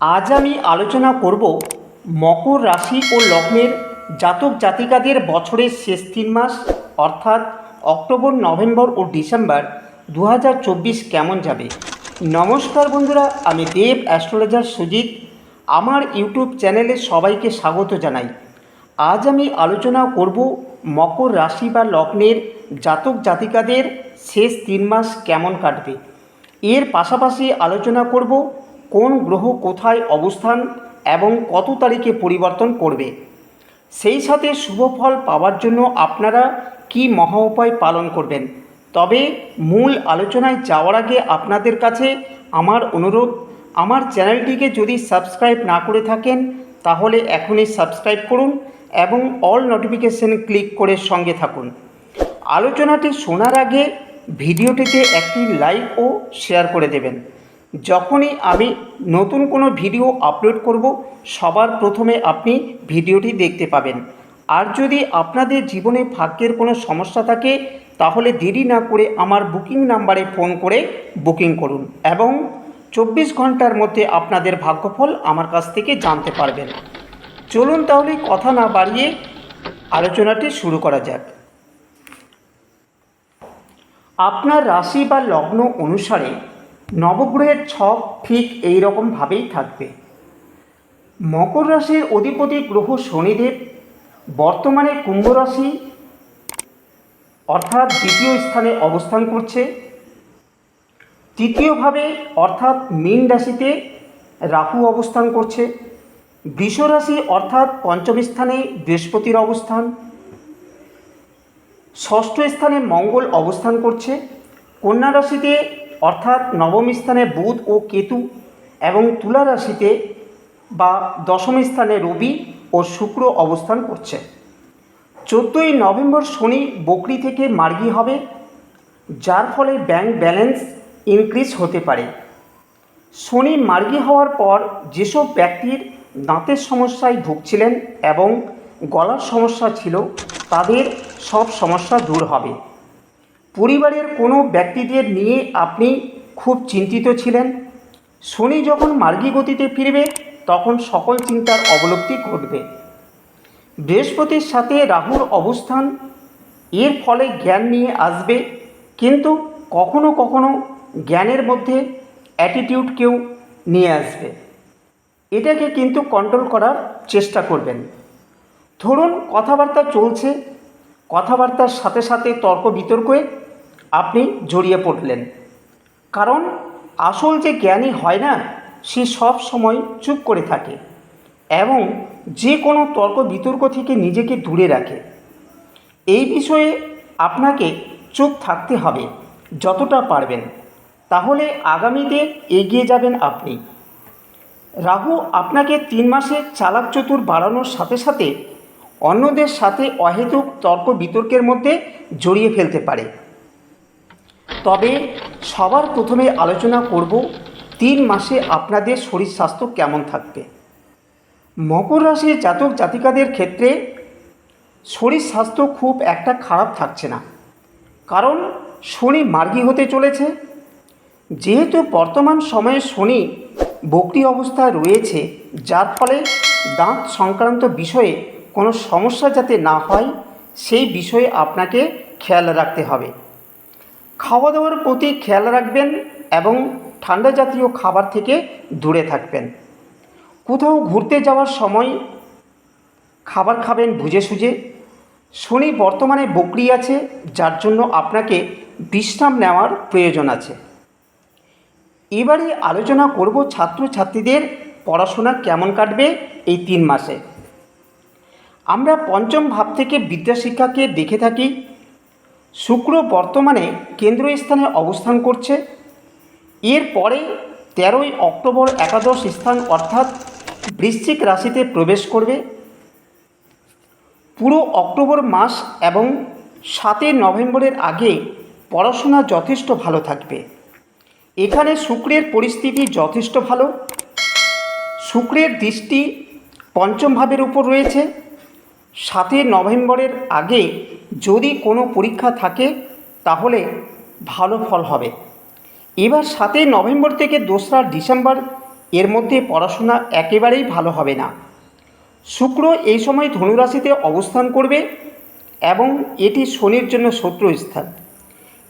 আজ আমি আলোচনা করব মকর রাশি ও লগ্নের জাতক জাতিকাদের বছরের শেষ তিন মাস, অর্থাৎ অক্টোবর, নভেম্বর ও ডিসেম্বর দু হাজার চব্বিশ কেমন যাবে? নমস্কার বন্ধুরা, আমি দেব, অ্যাস্ট্রোলজার সুজিত। আমার ইউটিউব চ্যানেলে সবাইকে স্বাগত জানাই। আজ আমি আলোচনা করব মকর রাশি বা লগ্নের জাতক জাতিকাদের শেষ তিন মাস কেমন কাটবে। এর পাশাপাশি আলোচনা করব কোন গ্রহ কোথায় অবস্থান এবং কত তারিখে পরিবর্তন করবে? সেই সাথে শুভ ফল পাওয়ার জন্য আপনারা কি মহা উপায় পালন করবেন? তবে মূল আলোচনায় যাওয়ার আগে আপনাদের কাছে আমার অনুরোধ, আমার চ্যানেলটিকে যদি সাবস্ক্রাইব না করে থাকেন, তাহলে এখনই সাবস্ক্রাইব করুন এবং অল নোটিফিকেশন ক্লিক করে সঙ্গে থাকুন। আলোচনাটি শোনার আগে ভিডিওটিতে একটি লাইক ও শেয়ার করে দেবেন। যখনই আমি নতুন কোনো ভিডিও আপলোড করব, সবার প্রথমে আপনি ভিডিওটি দেখতে পাবেন। আর যদি আপনাদের জীবনে ভাগ্যের কোনো সমস্যা থাকে, তাহলে দেরি না করে আমার বুকিং নাম্বারে ফোন করে বুকিং করুন এবং চব্বিশ ঘণ্টার মধ্যে আপনাদের ভাগ্যফল আমার কাছ থেকে জানতে পারবেন। চলুন তাহলে কথা না বাড়িয়ে আলোচনাটি শুরু করা যাক। আপনার রাশি বা লগ্ন অনুসারে নবগ্রহের ছক ঠিক এই রকমভাবেই থাকবে। মকর রাশির অধিপতি গ্রহ শনিদেব, বর্তমানে কুম্ভ রাশি অর্থাৎ দ্বিতীয় স্থানে অবস্থান করছে। তৃতীয়ভাবে অর্থাৎ মীন রাশিতে রাহু অবস্থান করছে। বৃষ রাশি অর্থাৎ পঞ্চম স্থানে বৃহস্পতির অবস্থান। ষষ্ঠ স্থানে মঙ্গল অবস্থান করছে। কন্যা রাশিতে অর্থাৎ নবম স্থানে বুধ ও কেতু এবং তুলা রাশিতে বা দশম স্থানে রবি ও শুক্র অবস্থান করছে। চোদ্দোই নভেম্বর শনি বকরি থেকে মার্গি হবে, যার ফলে ব্যাংক ব্যালেন্স ইনক্রিজ হতে পারে। শনি মার্গি হওয়ার পর যেসব ব্যক্তির দাঁতের সমস্যায় ভুগছিলেন এবং গলার সমস্যা ছিল, তাদের সব সমস্যা দূর হবে। পরিবারের কোনো ব্যক্তিদের নিয়ে আপনি খুব চিন্তিত ছিলেন? শনি যখন মার্গী গতিতে ফিরবে, তখন সকল চিন্তার অবলব্ধি ঘটবে। বৃহস্পতির সাথে রাহুর অবস্থান, এর ফলে জ্ঞান নিয়ে আসবে, কিন্তু কখনো কখনো জ্ঞানের মধ্যে অ্যাটিটিউডকেও নিয়ে আসবে। এটাকে কিন্তু কন্ট্রোল করার চেষ্টা করবেন। ধরুন, কথাবার্তা চলছে কথাবার্তার সাথে সাথে তর্ক বিতর্কে আপনি জড়িয়ে পড়লেন। কারণ আসল যে জ্ঞানী হয় না, সে সব সময় চুপ করে থাকে এবং যে কোনো তর্ক বিতর্ক থেকে নিজেকে দূরে রাখে। এই বিষয়ে আপনাকে চুপ থাকতে হবে যতটা পারবেন। তাহলে আগামীতে এগিয়ে যাবেন আপনি। রাহু আপনাকে তিন মাসে চালাক চতুর বাড়ানোর সাথে সাথে অন্যদের সাথে অহেতুক তর্ক বিতর্কের মধ্যে জড়িয়ে ফেলতে পারে। তবে সবার প্রথমে আলোচনা করব তিন মাসে আপনাদের শরীর স্বাস্থ্য কেমন থাকবে। মকর রাশির জাতক জাতিকাদের ক্ষেত্রে শরীর স্বাস্থ্য খুব একটা খারাপ থাকছে না। কারণ শনি মার্গী হতে চলেছে। যেহেতু বর্তমান সময়ে শনি বকরি অবস্থায় রয়েছে, যার ফলে দাঁত সংক্রান্ত বিষয়ে কোনো সমস্যা যাতে না হয়, সেই বিষয়ে আপনাকে খেয়াল রাখতে হবে। খাওয়া দাওয়ার প্রতি খেয়াল রাখবেন এবং ঠান্ডা জাতীয় খাবার থেকে দূরে থাকবেন। কোথাও ঘুরতে যাওয়ার সময় খাবার খাবেন বুঝে সুঝে শনি বর্তমানে বকরি আছে, যার জন্য আপনাকে বিশ্রাম নেওয়ার প্রয়োজন আছে। এবারে আলোচনা করব ছাত্রছাত্রীদের পড়াশোনা কেমন কাটবে এই তিন মাসে। আমরা পঞ্চম ভাব থেকে বিদ্যাশিক্ষাকে দেখে থাকি। শুক্র বর্তমানে কেন্দ্রস্থানে অবস্থান করছে। এর পরে তেরোই অক্টোবর একাদশ স্থান অর্থাৎ বৃশ্চিক রাশিতে প্রবেশ করবে। পুরো অক্টোবর মাস এবং সাতই নভেম্বরের আগে পড়াশোনা যথেষ্ট ভালো থাকবে। এখানে শুক্রের পরিস্থিতি যথেষ্ট ভালো। শুক্রের দৃষ্টি পঞ্চম ভাবের উপর রয়েছে। সাতই নভেম্বরের আগে যদি কোনো পরীক্ষা থাকে, তাহলে ভালো ফল হবে। এবার সাতই নভেম্বর থেকে দোসরা ডিসেম্বর, এর মধ্যে পড়াশোনা একেবারেই ভালো হবে না। শুক্র এই সময় ধনুরাশিতে অবস্থান করবে এবং এটি শনির জন্য শত্রু স্থান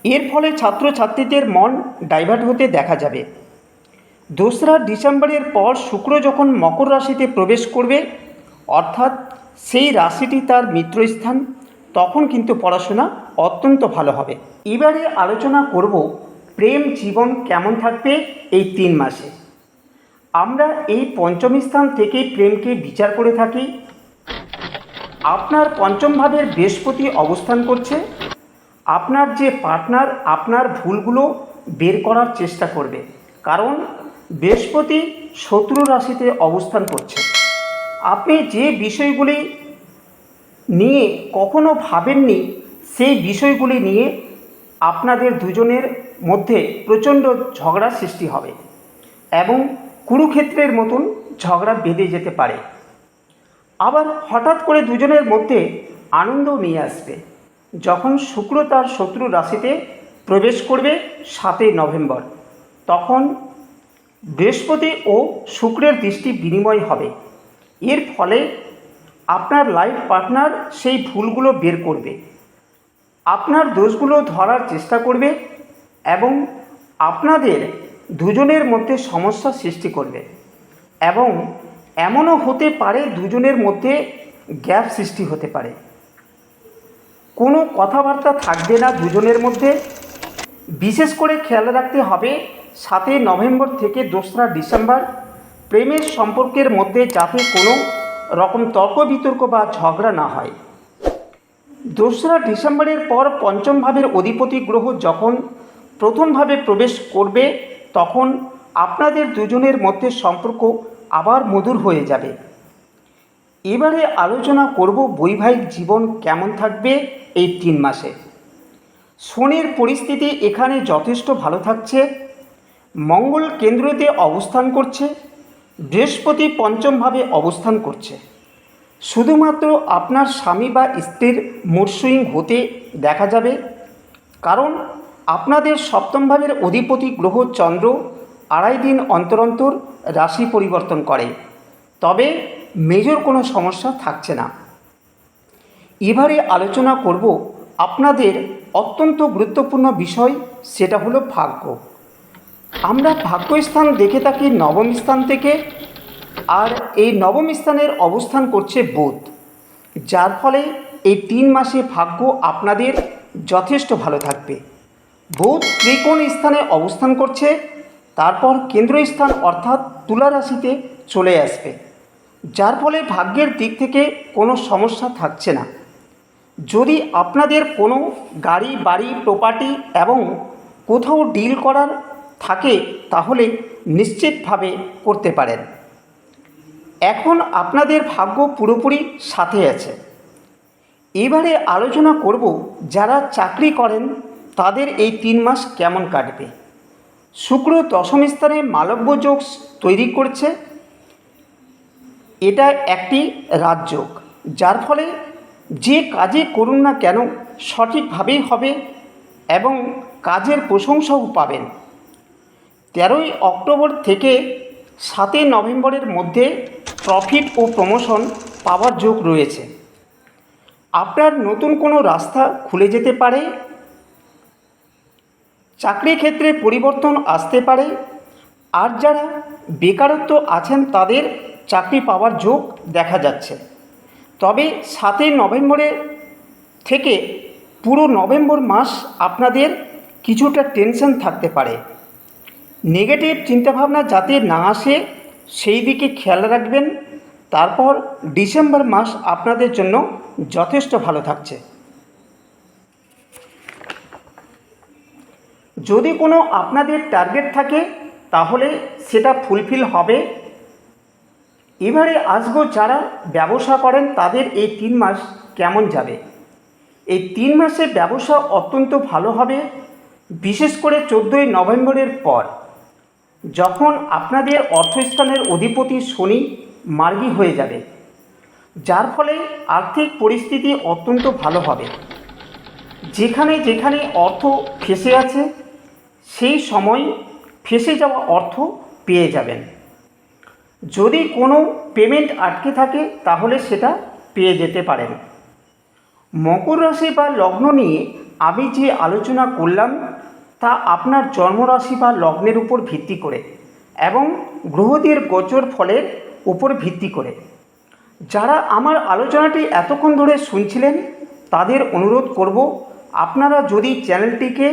এর ফলে ছাত্রছাত্রীদের মন ডাইভার্ট হতে দেখা যাবে। দোসরা ডিসেম্বরের পর শুক্র যখন মকর রাশিতে প্রবেশ করবে, অর্থাৎ সেই রাশিটি তার মিত্রস্থান, তখন কিন্তু পড়াশোনা অত্যন্ত ভালো হবে। এবারে আলোচনা করব প্রেম জীবন কেমন থাকবে এই তিন মাসে। আমরা এই পঞ্চম স্থান থেকেই প্রেমকে বিচার করে থাকি। আপনার পঞ্চম ভাবের বৃহস্পতি অবস্থান করছে। আপনার যে পার্টনার আপনার ভুলগুলো বের করার চেষ্টা করবে। কারণ বৃহস্পতি শত্রু রাশিতে অবস্থান করছে। আপনি যে বিষয়গুলি নিয়ে কখনো ভাবেননি, সেই বিষয়গুলি নিয়ে আপনাদের দুজনের মধ্যে প্রচণ্ড ঝগড়া সৃষ্টি হবে এবং কুরুক্ষেত্রের মতন ঝগড়া বেঁধে যেতে পারে। আবার হঠাৎ করে দুজনের মধ্যে আনন্দও নিয়ে আসবে। যখন শুক্র তার শত্রু রাশিতে প্রবেশ করবে সাতই নভেম্বর, তখন বৃহস্পতি ও শুক্রের দৃষ্টি বিনিময় হবে। এর ফলে আপনার লাইফ পার্টনার সেই ভুলগুলো বের করবে। আপনার দোষগুলো ধরার চেষ্টা করবে এবং আপনাদের দুজনের মধ্যে সমস্যা সৃষ্টি করবে এবং এমনও হতে পারে দুজনের মধ্যে গ্যাপ সৃষ্টি হতে পারে। কোনো কথাবার্তা থাকবে না দুজনের মধ্যে। বিশেষ করে খেয়াল রাখতে হবে সাতই নভেম্বর থেকে দোসরা ডিসেম্বর প্রেমের সম্পর্কের মধ্যে যাতে কোনো রকম তর্ক বিতর্ক বা ঝগড়া না হয়। দোসরা ডিসেম্বরের পর পঞ্চম ভাবের অধিপতি গ্রহ যখন প্রথমভাবে প্রবেশ করবে, তখন আপনাদের দুজনের মধ্যে সম্পর্ক আবার মধুর হয়ে যাবে। এবারে আলোচনা করব বৈবাহিক জীবন কেমন থাকবে এই তিন মাসে। শনির পরিস্থিতি এখানে যথেষ্ট ভালো থাকছে। মঙ্গল কেন্দ্রতে অবস্থান করছে। বৃহস্পতি পঞ্চমভাবে অবস্থান করছে। শুধুমাত্র আপনার স্বামী বা স্ত্রীর মুড হতে দেখা যাবে, কারণ আপনাদের সপ্তম ভাবের অধিপতি গ্রহ চন্দ্র আড়াই দিন অন্তর অন্তর রাশি পরিবর্তন করে, তবে মেজর কোনো সমস্যা থাকছে না। এবারে আলোচনা করব আপনাদের অত্যন্ত গুরুত্বপূর্ণ বিষয়, সেটা হলো ভাগ্য। আমরা ভাগ্যস্থান দেখে থাকি নবম স্থান থেকে, আর এই নবম স্থানের অবস্থান করছে বুধ, যার ফলে এই তিন মাসে ভাগ্য আপনাদের যথেষ্ট ভালো থাকবে। বুধ ত্রিকোণ স্থানে অবস্থান করছে, তারপর কেন্দ্রস্থান অর্থাৎ তুলা রাশিতে চলে আসবে, যার ফলে ভাগ্যের দিক থেকে কোনো সমস্যা থাকছে না। যদি আপনাদের কোনো গাড়ি, বাড়ি প্রপার্টি এবং কোথাও ডিল করার থাকে, তাহলে নিশ্চিতভাবে করতে পারেন। এখন আপনাদের ভাগ্য পুরোপুরি সাথে আছে। এবারে আলোচনা করব যারা চাকরি করেন, তাদের এই তিন মাস কেমন কাটবে। শুক্র দশম স্থানে মালব্য যোগ তৈরি করছে। এটা একটি রাজযোগ যার ফলে যে কাজে করুন না কেন সঠিকভাবেই হবে এবং কাজের প্রশংসাও পাবেন। তেরোই অক্টোবর থেকে সাতই নভেম্বরের মধ্যে প্রফিট ও প্রমোশন পাওয়ার যোগ রয়েছে। আপনার নতুন কোনো রাস্তা খুলে যেতে পারে, চাকরি ক্ষেত্রে পরিবর্তন আসতে পারে, আর যারা বেকারত্ব আছেন তাদের চাকরি পাওয়ার যোগ দেখা যাচ্ছে। তবে সাতই নভেম্বরের থেকে পুরো নভেম্বর মাস আপনাদের কিছুটা টেনশন থাকতে পারে। নেগেটিভ চিন্তাভাবনা যাতে না আসে, সেই দিকে খেয়াল রাখবেন। তারপর ডিসেম্বর মাস আপনাদের জন্য যথেষ্ট ভালো থাকছে। যদি কোনো আপনাদের টার্গেট থাকে, তাহলে সেটা ফুলফিল হবে। এবারে আসব যারা ব্যবসা করেন, তাদের এই তিন মাস কেমন যাবে? এই তিন মাসে ব্যবসা অত্যন্ত ভালো হবে। বিশেষ করে চোদ্দোই নভেম্বরের পর। যখন আপনাদের অর্থস্থানের অধিপতি শনি মার্গী হয়ে যাবে, যার ফলে আর্থিক পরিস্থিতি অত্যন্ত ভালো হবে। যেখানে যেখানে অর্থ ফেসে আছে, সেই সময় ফেসে যাওয়া অর্থ পেয়ে যাবেন। যদি কোনো পেমেন্ট আটকে থাকে, তাহলে সেটা পেয়ে যেতে পারেন। মকর রাশি বা লগ্ন নিয়ে আমি যে আলোচনা করলাম তা আপনার জন্মরাশি বা লগ্নের উপর ভিত্তি করে এবং গ্রহদের গোচর ফলের উপর ভিত্তি করে। যারা আমার আলোচনাটি এতক্ষণ ধরে শুনছিলেন, তাদের অনুরোধ করব, আপনারা যদি চ্যানেলটিকে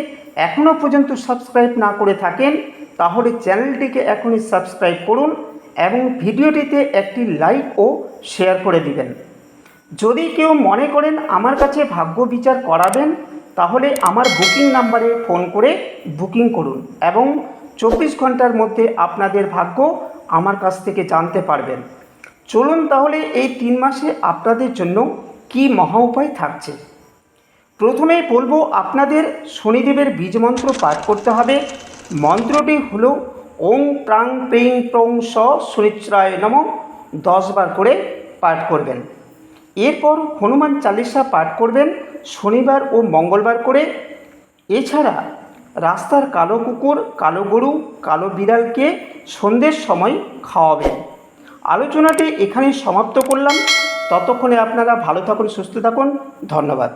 এখনও পর্যন্ত সাবস্ক্রাইব না করে থাকেন, তাহলে চ্যানেলটিকে এখনই সাবস্ক্রাইব করুন এবং ভিডিওটিতে একটি লাইক ও শেয়ার করে দিবেন। যদি কেউ মনে করেন আমার কাছে ভাগ্য বিচার করাবেন তাহলে আমার বুকিং নাম্বারে ফোন করে বুকিং করুন এবং চব্বিশ ঘণ্টার মধ্যে আপনাদের ভাগ্য আমার কাছ থেকে জানতে পারবেন। চলুন তাহলে এই তিন মাসে আপনাদের জন্য কি মহা উপায় থাকছে। প্রথমেই বলব, আপনাদের শনিদেবের বীজ মন্ত্র পাঠ করতে হবে। মন্ত্রটি হল, ওং প্রাং প্রিং প্রং স শনিশ্রায় নম দশবার করে পাঠ করবেন। এরপর হনুমান চালিসা পাঠ করবেন। শনিবার ও মঙ্গলবার করে। এছাড়া রাস্তার কালো কুকুর, কালো গরু, কালো বিড়ালকে সন্ধ্যের সময় খাওয়াবেন। আলোচনাটি এখানেই সমাপ্ত করলাম। ততক্ষণে আপনারা ভালো থাকুন, সুস্থ থাকুন। ধন্যবাদ।